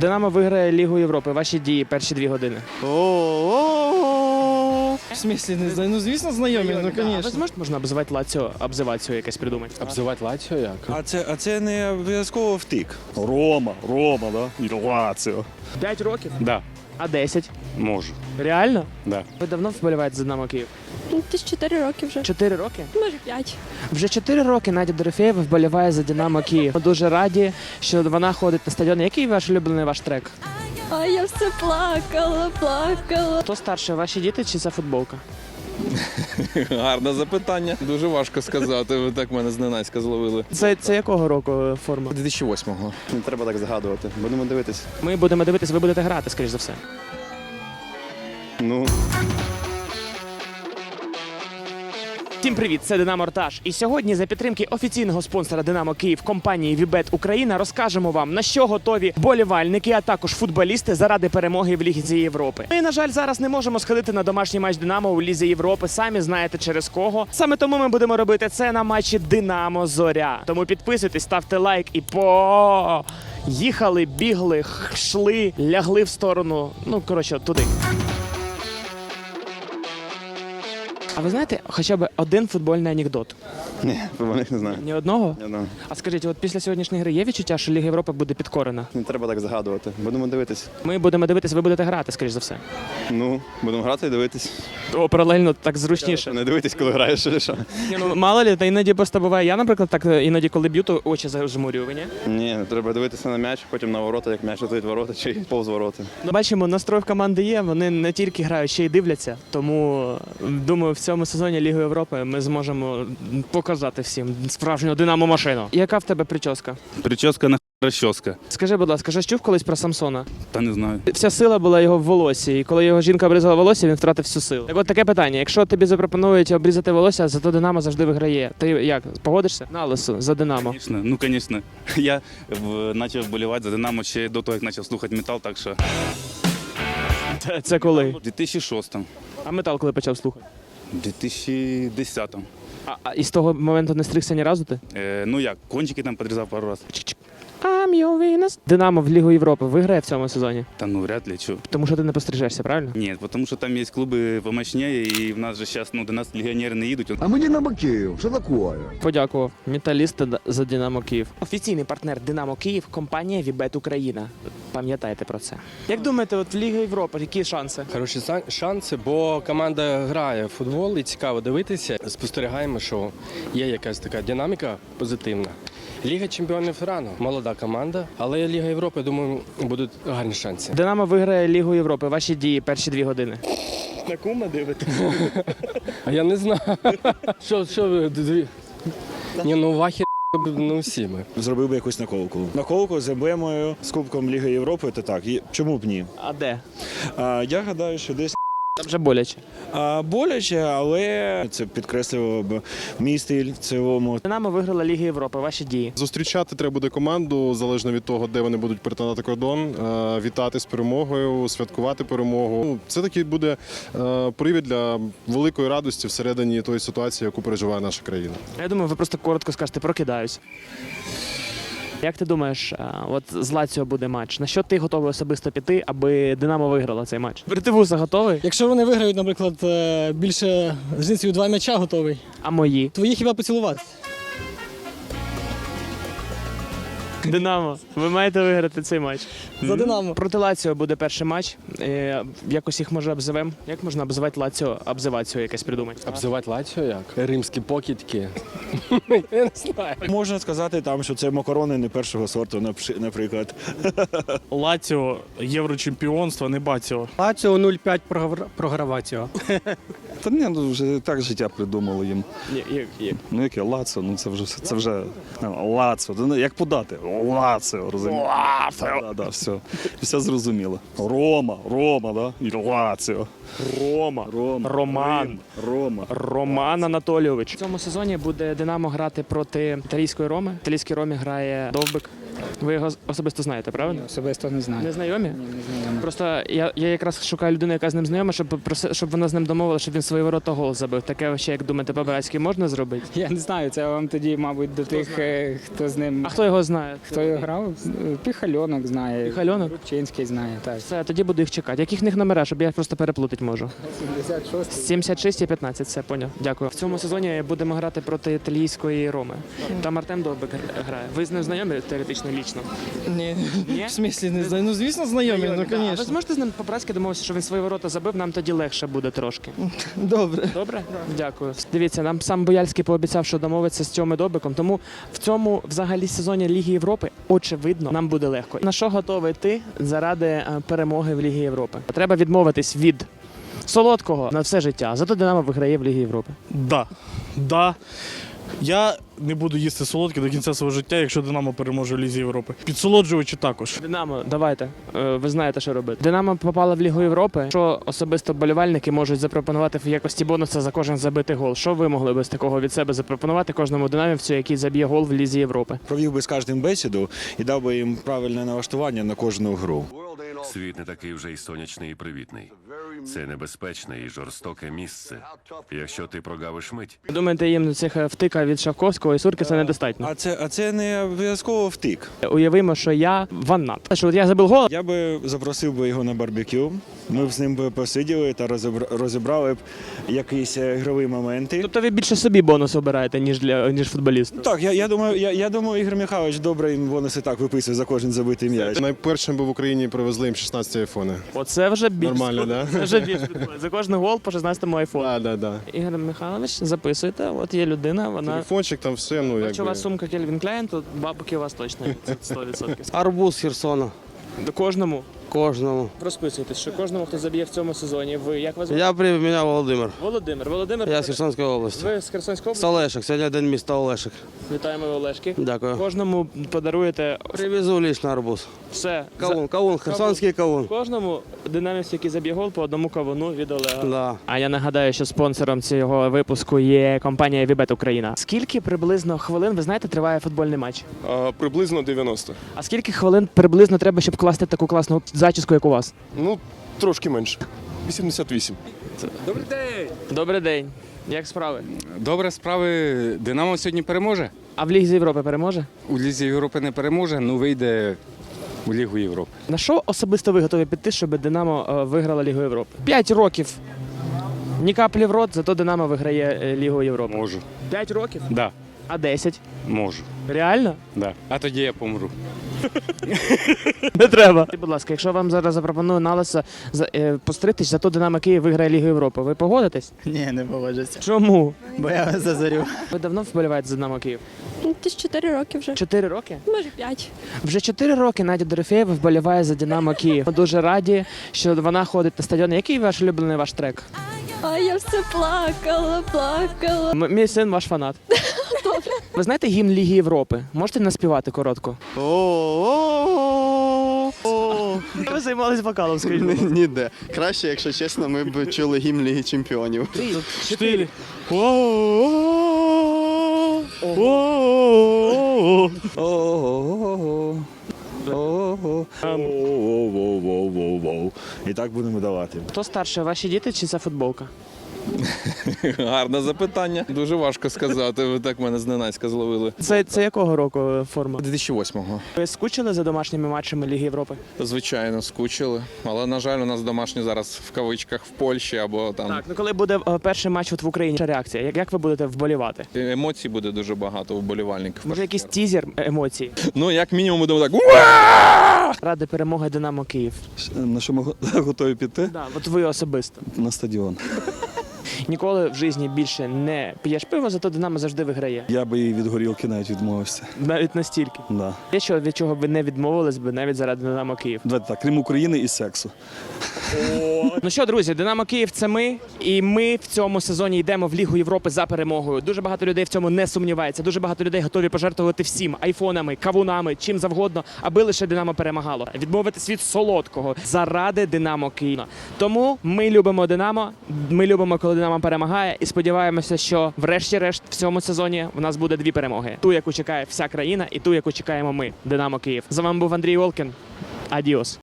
Динамо виграє Лігу Європи. Ваші дії перші дві години. В смислі не знаю. Ну звісно, знайомі, ну А ви звісно. можна обзивати Лаціо, обзивацію якесь придумати? Обзивати Лаціо як? А це, а це не обов'язково втик. Рома, Рома, да? І Лаціо. П'ять років? Да, А 10? можу. Реально? Да. Ви давно вболіваєте за Динамо Київ? Ну, Десь 4 роки вже. Чотири роки? Може 5. Вже чотири роки Надя Дорофєєва вболіває за Динамо Київ. Ми дуже раді, що вона ходить на стадіон. Який ваш улюблений ваш трек? А я все плакала, плакала. Хто старше, ваші діти чи ця футболка? Гарне запитання. Дуже важко сказати. Ви так мене зненацька зловили. Це, це якого року е, форма? 2008-го. Не треба так згадувати. Будемо дивитись. Ми будемо дивитися, ви будете грати, скоріш за все. Ну. Всім привіт, це Динамо Ртаж. І сьогодні за підтримки офіційного спонсора Динамо Київ компанії Вібет Україна розкажемо вам на що готові болівальники, а також футболісти заради перемоги в Лізі Європи. Ми, на жаль, зараз не можемо сходити на домашній матч Динамо у Лізі Європи. Самі знаєте через кого. Саме тому ми будемо робити це на матчі Динамо Зоря. Тому підписуйтесь, ставте лайк і по. Їхали, бігли, йшли, лягли в сторону. Ну коротше, туди. А ви знаєте, хоча б один футбольний анекдот? Ні, про них не знаю. Ні одного? Я знаю. А скажіть, от після сьогоднішньої гри є відчуття, що Ліга Європи буде підкорена? Не треба так згадувати. Будемо дивитись. Ми будемо дивитися, ви будете грати, скоріш за все. Ну, будемо грати і дивитись. О, паралельно так зручніше. Не дивитись, коли граєш, чи що. Ні, ну мало лі, та іноді просто буває. Я, наприклад, так е, іноді, коли б'ю, то очі зажмурюю, ви ні? Ні, треба дивитися на м'яч, потім на ворота, як м'яч летить в ворота чи повз ворота. Ну, бачимо, настрой в команди є. Вони не тільки грають, ще й дивляться. Тому е, думаю, в цьому сезоні Ліги Європи ми зможемо показати всім справжню динамо машину. Яка в тебе прическа? Прическа на розчоска. Скажи, будь ласка, що чув колись про Самсона? Та не знаю. Вся сила була його в волосі, і коли його жінка обрізала волосся, він втратив всю силу. Так от таке питання: якщо тобі запропонують обрізати волосся, зато Динамо завжди виграє. Ти як погодишся? На лису за Динамо. Звісно, ну звісно. Я почав вболівати за Динамо ще до того, як почав слухати метал, так що Це, це коли? в 2006 А метал коли почав слухати? в 2010 А, а і з того моменту не стригся ні разу ти? е, Ну як, кончики там підрізав пару разів. I'm your Venus. Динамо в Лігу Європи виграє в цьому сезоні, Та ну вряд ли, чого. тому що ти не пострижешся, правильно? Ні, тому що там є клуби помощніше, і в нас же зараз ну, до нас легіонери не їдуть. А мы Динамо Киев. Что такое? Подякував. Металісти за Динамо Київ. Офіційний партнер Динамо Київ компанія Вібет Україна. Пам'ятайте про це. Як думаєте, от в Лігі Європи які шанси? Хороші шанси, бо команда грає в футбол і цікаво дивитися. Спостерігаємо, що є якась така динаміка позитивна. Ліга чемпіонів рано, молода команда, але Ліга Європи, думаю, будуть гарні шанси. Динамо виграє Лігу Європи. Ваші дії перші дві години. На кума дивитесь? А я не знаю. Що, що ви дві? Ні, ну вахі ну всі ми. Зробив би якусь наколку. Наколку з емблемою, з Кубком Ліги Європи, то так. Чому б ні? А де? А, я гадаю, що десь Там вже боляче. а, боляче, але це підкреслювало б мій стиль в цілому. Динамо виграла Лігу Європи. Ваші дії. Зустрічати треба буде команду залежно від того, де вони будуть перетинати кордон, е, вітати з перемогою, святкувати перемогу. Ну, Це такий буде е, привід для великої радості всередині тої ситуації, яку переживає наша країна. Я думаю, ви просто коротко скажете, прокидаюсь. Як ти думаєш, от з Лаціо буде матч? На що ти готовий особисто піти, аби Динамо виграла цей матч? Вертивуса готовий? Якщо вони виграють, наприклад, е, більше різницею два м'яча готовий, А мої? твої хіба поцілувати? Динамо, ви маєте виграти цей матч. За Динамо. Проти Лаціо буде перший матч. Е, якось їх може обзивемо. Як можна обзивати Лаціо? Обзивацію якесь придумати. Обзивати Лаціо як? Римські покидьки. Я не знаю. Можна сказати там, що це макарони не першого сорту, напши- наприклад. Лаціо єврочемпіонство, не баціо. Лаціо 0,5 програваціо. Та ні, ну вже так життя придумало їм. Ні, як, як. Ну яке лацо, ну це вже це вже ну, лацо. Ну, Як подати? Лацо, розумієш? Да, да, все. Все зрозуміло. Рома, Рома, да? І Лаціо. Рома. Рома. Роман. Рим, Рома. Роман Анатолійович. В цьому сезоні буде Динамо грати проти італійської Роми. В італійській Ромі грає Довбик. Ви його особисто знаєте, правильно? Особисто не знаю. Не знайомі? Ні, не знайомий. Просто я, я якраз шукаю людину, яка з ним знайома, щоб щоб вона з ним домовила, щоб він свої ворота гол забив. Таке ще, як думаєте, по-братськи можна зробити? Я не знаю, це вам тоді, мабуть, до тих, е, хто з ним. А хто його знає? Хто його грав? Піхальонок знає. Піхальонок? Рубчинський знає, так. Все, тоді буду їх чекати. Яких них номера, щоб я просто переплутати можу. 76 76 і 15, все поняв. Дякую. В цьому сезоні будемо грати проти італійської Роми. Там Артем Довбик грає. Ви з ним знайомі теоретично лічно? Ні. Ні? В смислі не знаю. Ну, звісно, знайомі, ну, Да. А Ви звісно. зможете з ним по-братськи домовитися, що він свої ворота забив, нам тоді легше буде трошки. Добре. Добре? Дякую. Дивіться, нам сам Бояльський пообіцяв, що домовиться з цьому Добиком. Тому в цьому взагалі сезоні Ліги Європи, очевидно, нам буде легко. На що готовий ти заради е, перемоги в Лігі Європи? Треба відмовитись від солодкого на все життя. Зато Динамо виграє в Лігі Європи. Да. Да. Я не буду їсти солодке до кінця свого життя, якщо Динамо переможе в Лізі Європи. Підсолоджувачі також. Динамо, давайте. Е, Ви знаєте, що робити. Динамо попала в Лігу Європи. Що особисто болівальники можуть запропонувати в якості бонуса за кожен забитий гол? Що ви могли би з такого від себе запропонувати кожному динамівцю, який заб'є гол в Лізі Європи? Провів би з кожним бесіду і дав би їм правильне налаштування на кожну гру. Світ не такий вже й сонячний і привітний. Це небезпечне і жорстоке місце. Якщо ти прогавиш мить, Думаєте, їм цих втика від Шавковського і Суркіса недостатньо? А це, а це не обов'язково втик. Уявимо, що я ваннат. Що от я забив гол, Я би запросив би його на барбекю. Ми б з ним би посиділи та розібра- розібрали б якісь е, ігрові моменти. тобто ви більше собі бонус обираєте, ніж для ніж футболіст. Так, я, я думаю, я, я думаю, Ігор Михайлович добре їм бонуси так виписує за кожен забитий м'яч. Найпершим би в Україні привезли їм 16 айфони. Оце вже більш Нормально, да? Вже більш за кожен гол по 16-му айфону. Так, так, так. Ігор Михайлович, записуйте. От є людина, вона Телефончик там все, ну Якщо у якби. вас сумка Кельвін Кляйн, то бабки у вас точно є, це 100%. Арбуз Херсона. До кожному Кожному. розписуйтесь, що кожному, хто заб'є в цьому сезоні, ви як вас звуть? Я при мене Володимир. Володимир. Володимир, Я з Херсонської області. ви з Херсонської області? Олешик. Сьогодні день міста Олешик. Вітаємо Олешки. Дякую. Кожному подаруєте Привезу лично арбуз. Все. Кавун, кавун, херсонський кавун. Кожному динамівцю, який заб'є гол, по одному кавуну від Олега. Да. А я нагадаю, що спонсором цього випуску є компанія Вібет Україна. Скільки приблизно хвилин, ви знаєте, триває футбольний матч? приблизно 90. А скільки хвилин приблизно треба, щоб класти таку класну зачіску, як у вас? Ну, трошки менше. 88. Добрий день. Як справи? Добре, справи. Динамо сьогодні переможе. А в Лізі Європи переможе? У Лізі Європи не переможе, ну вийде у Лігу Європи. На що особисто ви готові піти, щоб Динамо е, виграла Лігу Європи? П'ять років. Ні каплі в рот, зато Динамо виграє е, Лігу Європи. Можу. П'ять років? Да, А десять? можу. Реально? Да. А тоді я помру. Не треба. Будь ласка, якщо вам зараз запропоную налиса постритись, зато Динамо Київ виграє Лігу Європи. Ви погодитесь? Ні, не погоджуся. Чому? Бо я вас зазорю. Ви давно вболіваєте за Динамо Київ? Десь 4 роки вже. Чотири роки? Може 5. Вже чотири роки Надя Дорофєєва вболіває за Динамо Київ. Ми дуже раді, що вона ходить на стадіон. Який ваш улюблений ваш трек? А я все плакала, плакала. М- мій син ваш фанат. Ви знаєте гімн Ліги Європи? Можете наспівати коротко? Ви займалися вокалом, скажіть. Ніде. Краще, якщо чесно, ми б чули гімн Ліги Чемпіонів. Чотири. Воу-воу-воу-воу-воу. І так будемо давати. Хто старше, ваші діти чи це футболка? Гарне запитання. Дуже важко сказати. Ви так мене зненацька зловили. Це, це якого року е, форма? 2008-го. Ви скучили за домашніми матчами Ліги Європи? Звичайно, скучили. Але, на жаль, у нас домашні зараз в кавичках в Польщі або там Так, ну коли буде е, перший матч от в Україні, реакція? Як, як ви будете вболівати? емоцій буде дуже багато у болівальників. Може, якийсь тізер емоцій? Ну, як мінімум, будемо так. Ради перемоги Динамо Київ. На що ми готові піти? Да, от ви особисто. На стадіон. Ніколи в житті більше не п'єш пиво, зато Динамо завжди виграє. Я би і від горілки навіть відмовився. Навіть настільки. Да. Є що, від чого б ви не відмовились би навіть заради Динамо Київ. Давайте так, крім України і сексу. Ну що, друзі, Динамо Київ це ми, і ми в цьому сезоні йдемо в Лігу Європи за перемогою. Дуже багато людей в цьому не сумнівається. Дуже багато людей готові пожертвувати всім айфонами, кавунами, чим завгодно, аби лише Динамо перемагало. Відмовитись від солодкого заради Динамо Києва. Тому ми любимо Динамо. Ми любимо, коли Динамо Рома перемагає, і сподіваємося, що врешті-решт в цьому сезоні в нас буде дві перемоги: ту, яку чекає вся країна, і ту, яку чекаємо ми, Динамо Київ. З вами був Андрій Волкін. Адіос.